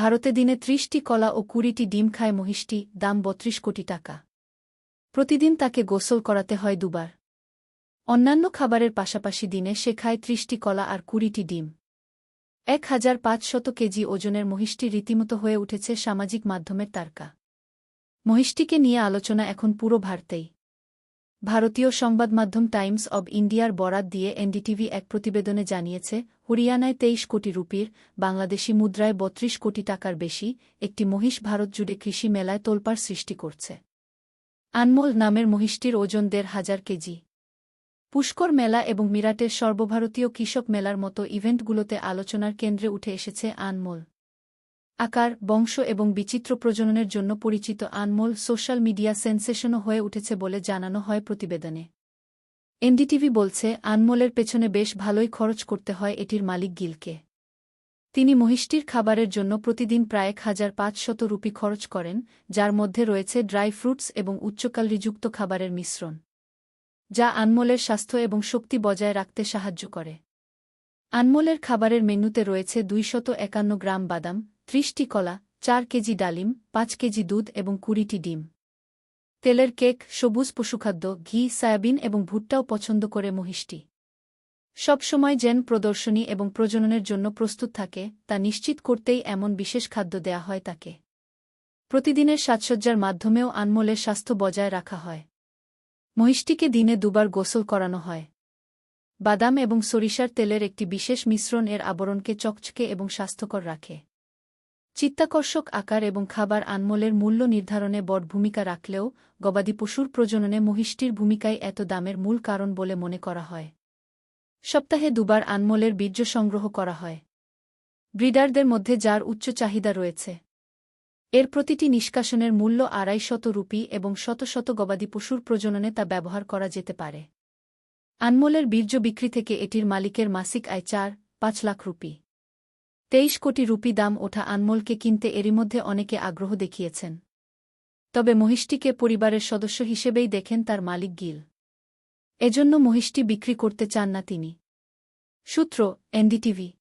ভারতে দিনে ত্রিশটি কলা ও কুড়িটি ডিম খায় মহিষটি, দাম বত্রিশ কোটি টাকা। প্রতিদিন তাকে গোসল করাতে হয় দুবার। অন্যান্য খাবারের পাশাপাশি দিনে সে খায় ত্রিশটি কলা আর কুড়িটি ডিম। এক হাজার পাঁচশত কেজি ওজনের মহিষটি রীতিমতো হয়ে উঠেছে সামাজিক মাধ্যমের তারকা। মহিষটিকে নিয়ে আলোচনা এখন পুরো ভারতেই। ভারতীয় সংবাদমাধ্যম টাইমস অব ইন্ডিয়ার বরাত দিয়ে এনডিটিভি এক প্রতিবেদনে জানিয়েছে, হরিয়ানায় তেইশ কোটি রুপির, বাংলাদেশি মুদ্রায় বত্রিশ কোটি টাকার বেশি, একটি মহিষ ভারত জুড়ে কৃষি মেলায় তোলপাড় সৃষ্টি করছে। আনমোল নামের মহিষটির ওজন দেড় হাজার কেজি। পুষ্কর মেলা এবং মিরাটের সর্বভারতীয় কৃষক মেলার মতো ইভেন্টগুলোতে আলোচনার কেন্দ্রে উঠে এসেছে আনমোল। আকার, বংশ এবং বিচিত্র প্রজননের জন্য পরিচিত আনমোল সোশ্যাল মিডিয়া সেন্সেশনও হয়ে উঠেছে বলে জানানো হয় প্রতিবেদনে। এনডিটিভি বলছে, আনমোলের পেছনে বেশ ভালোই খরচ করতে হয় এটির মালিক গিলকে। তিনি মহিষ্টির খাবারের জন্য প্রতিদিন প্রায় এক হাজার পাঁচশত রুপি খরচ করেন, যার মধ্যে রয়েছে ড্রাই ফ্রুটস এবং উচ্চকালরিযুক্ত খাবারের মিশ্রণ, যা আনমোলের স্বাস্থ্য এবং শক্তি বজায় রাখতে সাহায্য করে। আনমোলের খাবারের মেনুতে রয়েছে দুইশত একান্ন গ্রাম বাদাম ত্রিশটি কলা, চার কেজি ডালিম, পাঁচ কেজি দুধ এবং কুড়িটি ডিম। তেলের কেক, সবুজ পশুখাদ্য, ঘি, সয়াবিন এবং ভুট্টাও পছন্দ করে মহিষটি সবসময় জেন প্রদর্শনী এবং প্রজননের জন্য প্রস্তুত থাকে, তা নিশ্চিত করতেই এমন বিশেষ খাদ্য দেয়া হয় তাকে। প্রতিদিনের সাজসজ্জার মাধ্যমেও আনমোলের স্বাস্থ্য বজায় রাখা হয়। মহিষটিকে দিনে দুবার গোসল করানো হয়। বাদাম এবং সরিষার তেলের একটি বিশেষ মিশ্রণ এর আবরণকে চকচকে এবং স্বাস্থ্যকর রাখে। চিত্তাকর্ষক আকার এবং খাবার আনমোলের মূল্য নির্ধারণে বড় ভূমিকা রাখলেও গবাদি পশুর প্রজননে মহিষ্টির ভূমিকাই এত দামের মূল কারণ বলে মনে করা হয়। সপ্তাহে দুবার আনমোলের বীর্য সংগ্রহ করা হয়। ব্রিডারদের মধ্যে যার উচ্চ চাহিদা রয়েছে। এর প্রতিটি নিষ্কাশনের মূল্য আড়াই শত রুপি এবং শত শত গবাদি পশুর প্রজননে তা ব্যবহার করা যেতে পারে। আনমোলের বীর্য বিক্রি থেকে এটির মালিকের মাসিক আয় চার, পাঁচ লাখ রুপি। তেইশ কোটি রুপি দাম ওঠা আনমোলকে কিনতে এরই মধ্যে অনেকে আগ্রহ দেখিয়েছেন। তবে মহিষটিকে পরিবারের সদস্য হিসেবেই দেখেন তার মালিক গিল। এজন্য মহিষটি বিক্রি করতে চান না তিনি। সূত্র, এনডিটিভি।